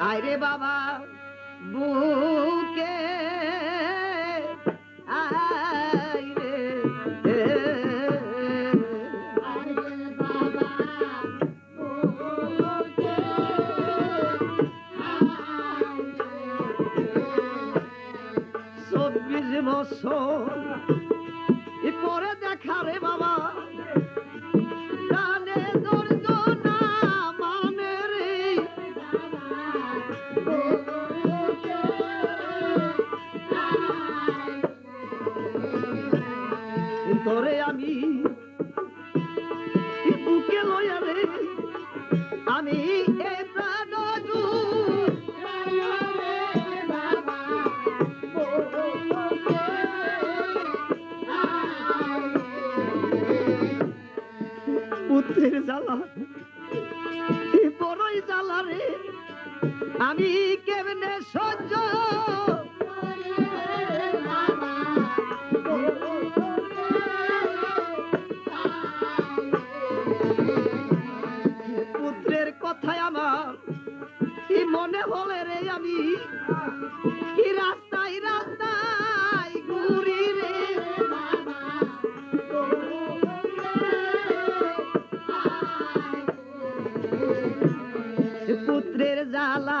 আরে বাবা বুকে আইরে চব্বিশ বছর এ পরে দেখা রে বাবা প্রাণে আমি এ প্রাণ পুত্রের জ্বালা বড়ই রে। আমি কেমনে সহ্য আমি রাস্তায় রাস্তায় ঘুরি রে। পুত্রের জ্বালা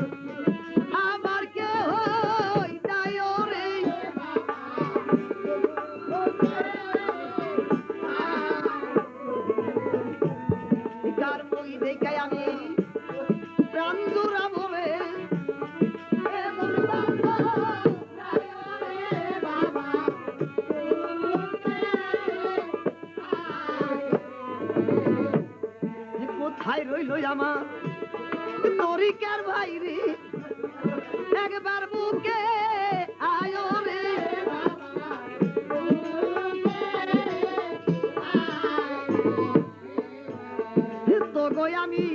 কোথায় রইল আমার। তরিকার ভাই রে একবার বুকে আয়ো রে। তো গই আমি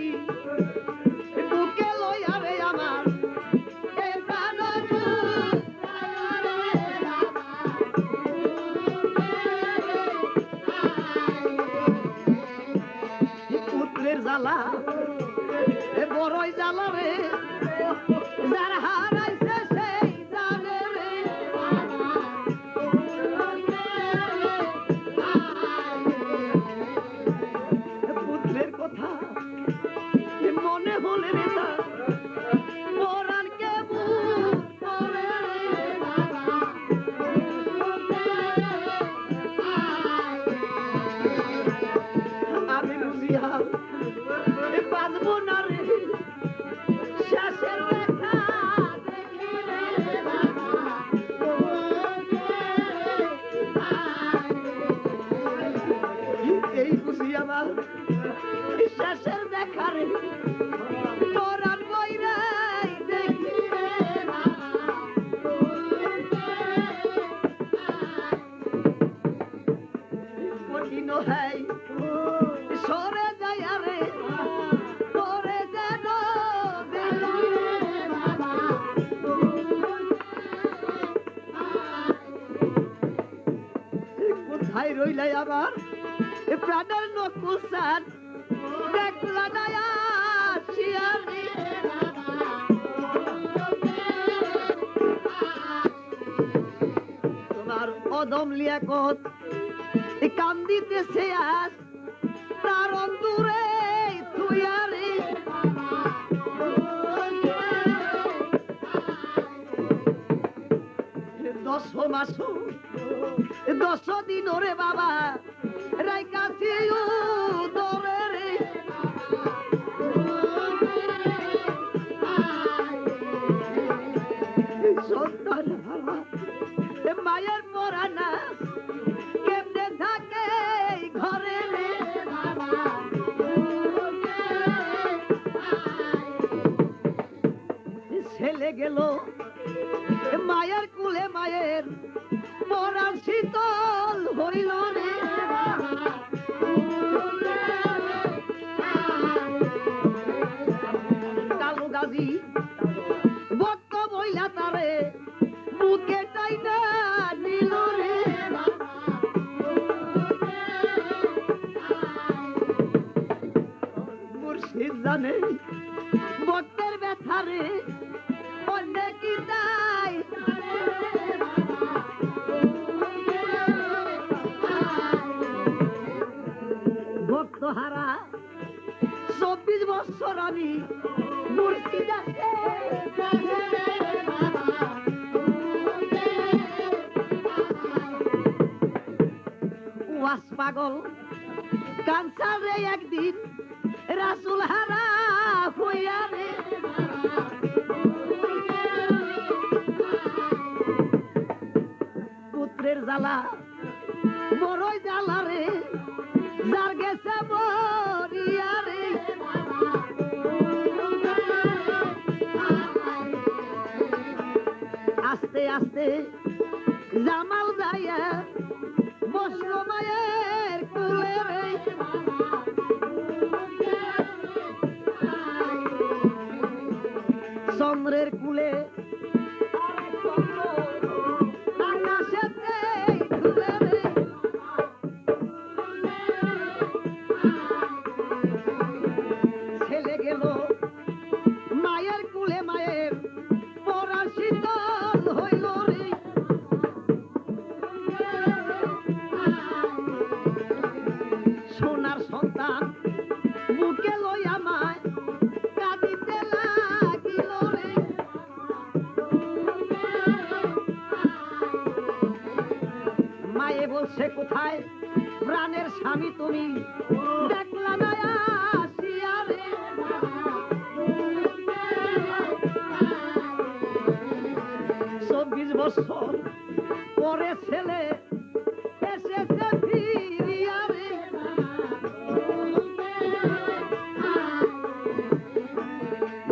জ্বালা বড়ই জ্বালা রে। কান্দিতেছে আজ তার অন্তরে দশ মাস দশ দিন ওরে বাবা রাই কাছে গেল। মায়ের কুলে মায়ের ওয়াস পাগল। কানসার রে একদিন, রাসুল হারা হইয়া রে পুত্রের জ্বালা বড়ই জ্বালা রে, যার গেছে বরিয়া রে আস্তে আস্তে, জামাল যাইয়া চন্দ্রের কুলে বছর পরে ছেলে এসেছে ফিরিয়া রে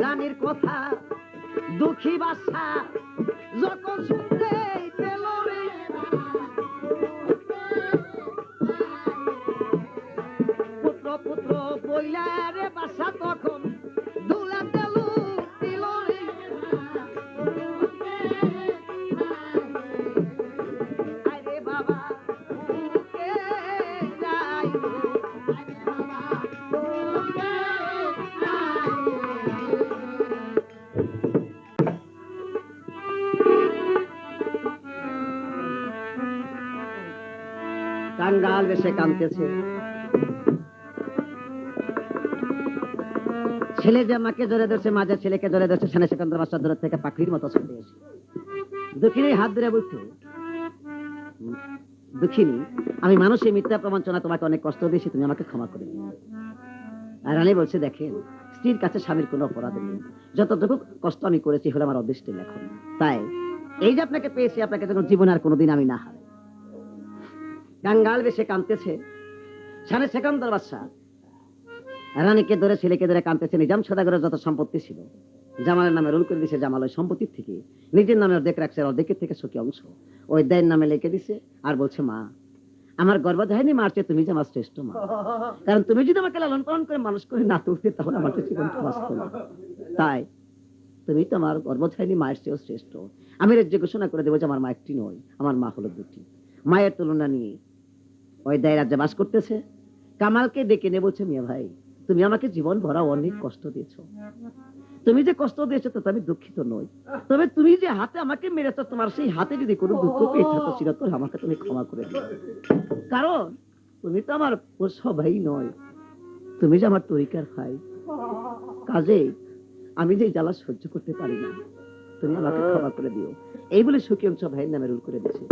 রানীর কথা দুঃখী বাসা কাঙ্গাল বেশে কাঁদতেছে। ছেলে যে মাকে জোরে ধরছে মাঝে ছেলেকে জোরে ধরছে সেনে সেকান্তর বাসার দূর থেকে পাখির মতো ছুটে এসে। দুঃখিনী হাত ধরে বলছে, দুঃখিনী, আমি মানুষের মিথ্যা প্রবঞ্চনা তোমাকে অনেক কষ্ট দিয়েছি, তুমি আমাকে ক্ষমা করে আর রানী বলছে, দেখেন, স্ত্রীর কাছে স্বামীর কোনো অপরাধ নেই। যতটুকু কষ্ট আমি করেছি হলো আমার অদৃষ্টে লেখন। তাই, এই যে আপনাকে পেয়েছি, আপনাকে যেন জীবনে আর কোনোদিন আমি না হারাই। গাঙ্গাল বেশে কাঁদতেছে। সাড়ে সেকান্তর বাদশা রানীকে ধরে ছেলেকে ধরে কাঁদতেছে, নিজাম সদাগরের যত সম্পত্তি ছিল, জামালের নামে রুল করে দিছে জামাল ওই সম্পত্তির থেকে। নিজের নামে অর্ধেক রাখছে, অর্ধেকের থেকে সুখী অংশ। ওই দেয়ের নামে লিখে দিছে আর বলছে, মা, আমার গর্ভধারিণী মার চেয়ে তুমি যে আমার শ্রেষ্ঠ মা। কারণ তুমি যদি আমাকে লালন পালন করে মানুষ করে না তুলতে, তাহলে আমার জীবনটা বাঁচত না। তাই তুমি তো আমার গর্ভধারিণী মায়ের চেয়েও শ্রেষ্ঠ। আমি রাজ্যে ঘোষণা করে দেবো যে আমার মা একটি নয়, আমার মা হলো দুটি। মায়ের তুলনা নিয়ে ওই দায় রাজ্যে বাস করতেছে। কামালকে ডেকে নিয়ে বলছে মিয়া ভাই। তুমি আমাকে জীবন ভরা অনেক কষ্ট দিয়েছ। তুমি যে কষ্ট দিয়েছ তো আমি দুঃখিত নই। তবে তুমি যে হাতে আমাকে মেরেছো, তোমার সেই হাতে যদি কোনো দুঃখ পেয়ে থাকো, চিরতর আমাকে তুমি ক্ষমা করে দিও। কারণ তুমি তো আমার সবাই নয়। তুমি যে আমার তরিকার ভাই। কাজে আমি যে জ্বালা সহ্য করতে পারি না, তুমি আমাকে ক্ষমা করে দিও। এই বলে অংশ ভাইয়ের নামে রুল করে দিয়েছে।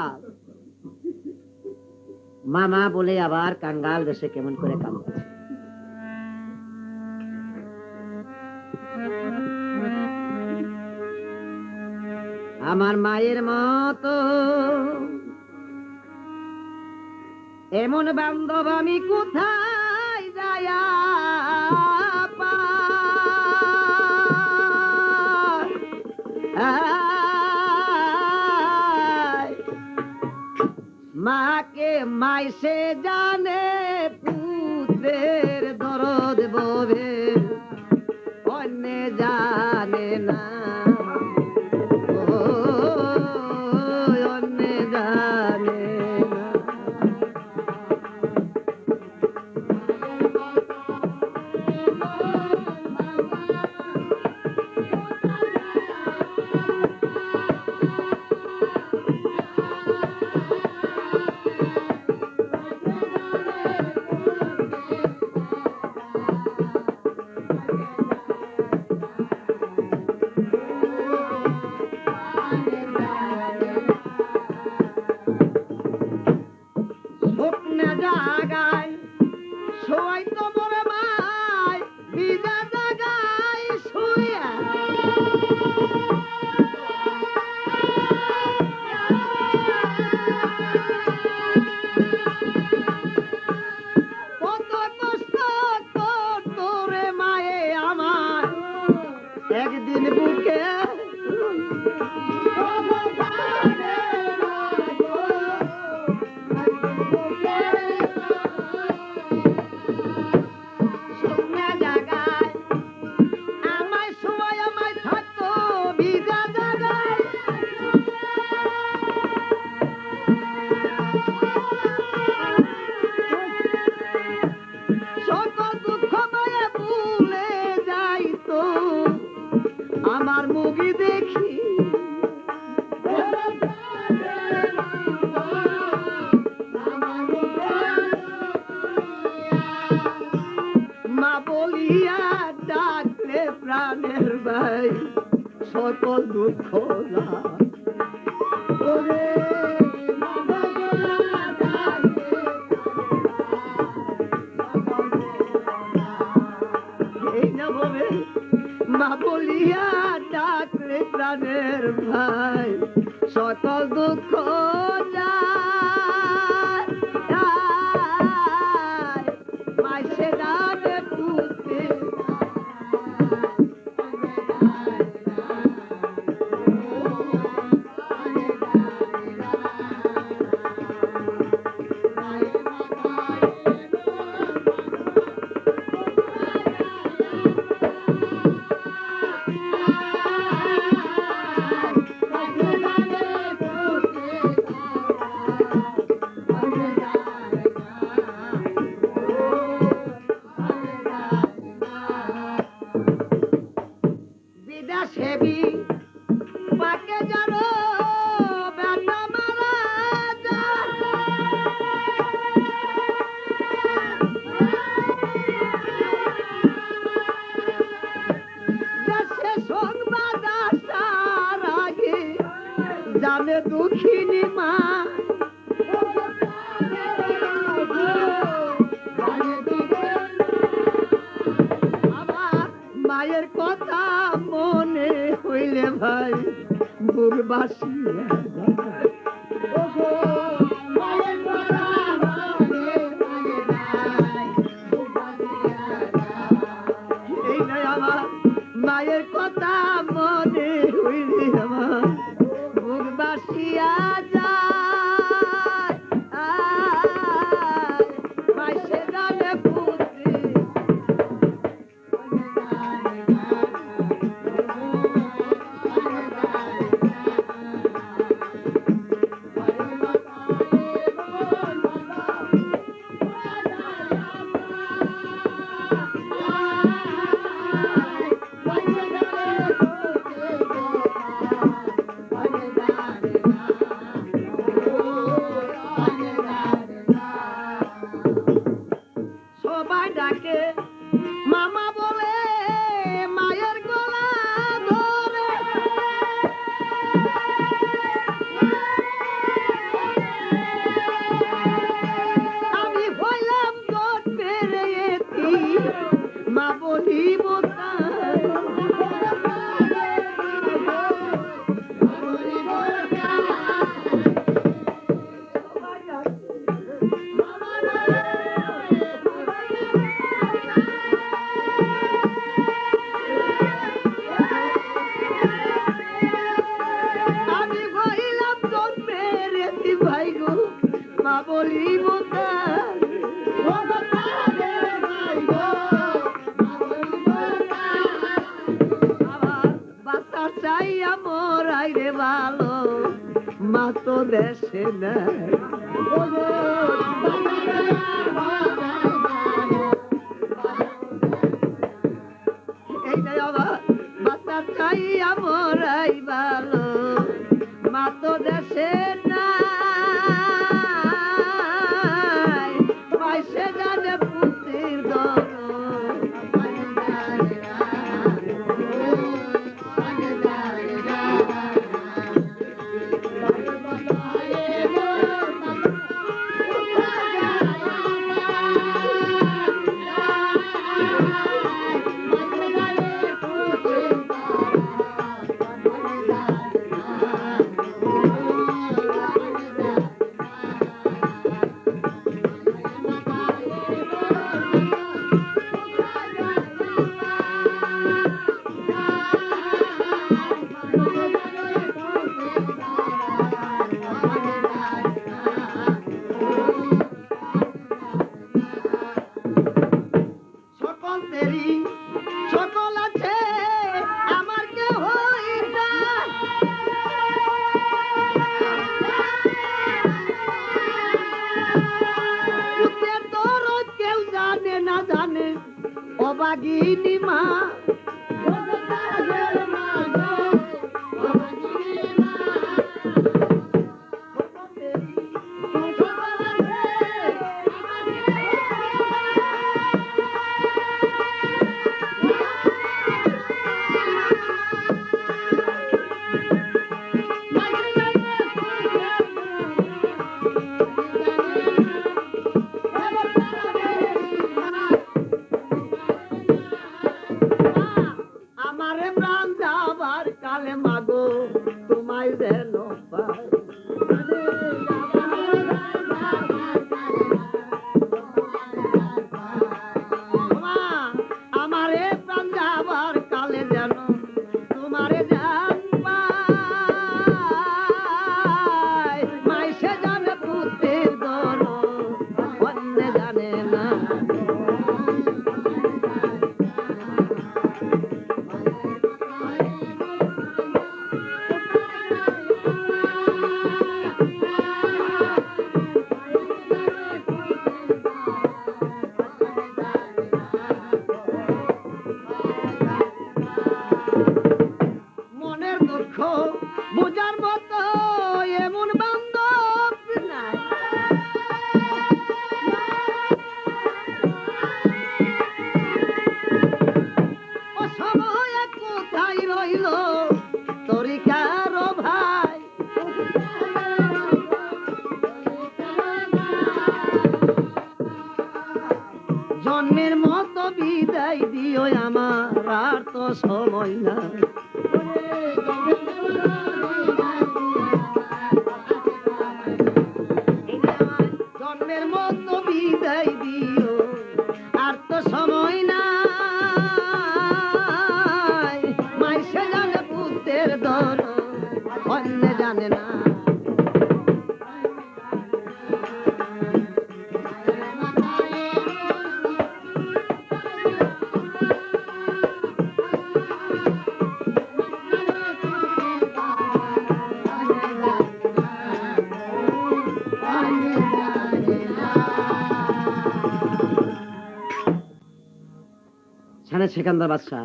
আর মামা বলে আবার কাঙ্গাল দেশে কেমন করে কাম আমার মায়ের মত এমন বান্ধব আমি কোথায় যায়া माँ के माई से जाने पूते সকল দুঃখ মায়ের কথা মনে হইলে ভাই দুর্বাসী খাইয়া মরাই ভালো তরিকার ভাই? জন্মের মতো বিদায় দিও আমার আর তো সময় না জানে সিকান্দার বাদশাহ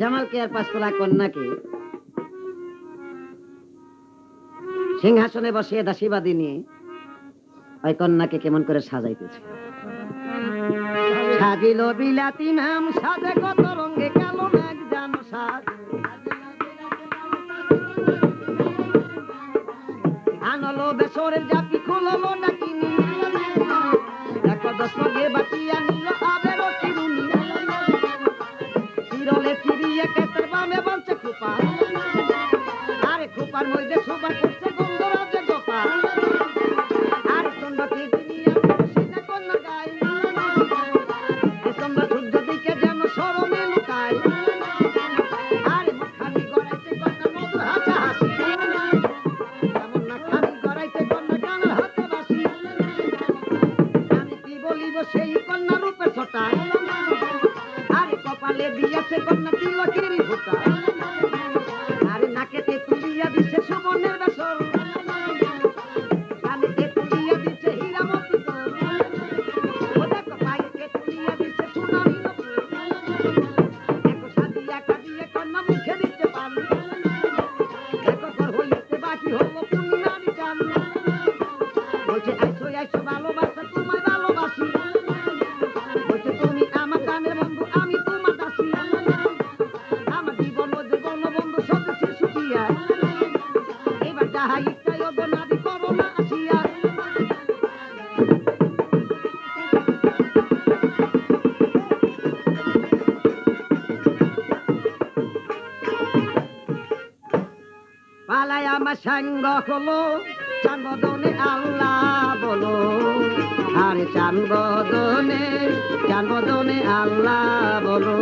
জামালকে আর পাঁচতলা কন্যাকে সিংহাসনে বসিয়ে দাসীবাদী নিয়ে ওই কন্যাকে কেমন করে সাজাইতেছে? সাজিল বিলাতি নাম, সাজে কত রঙে কালো নাক জানো সাজ। আনলো বেসরের জাপি খুললো নাকি পালাই আমার সাঙ্গ হলো চানবদনে আল্লাহ বলো। আরে চান বদনে চান বদনে আল্লাহ বলো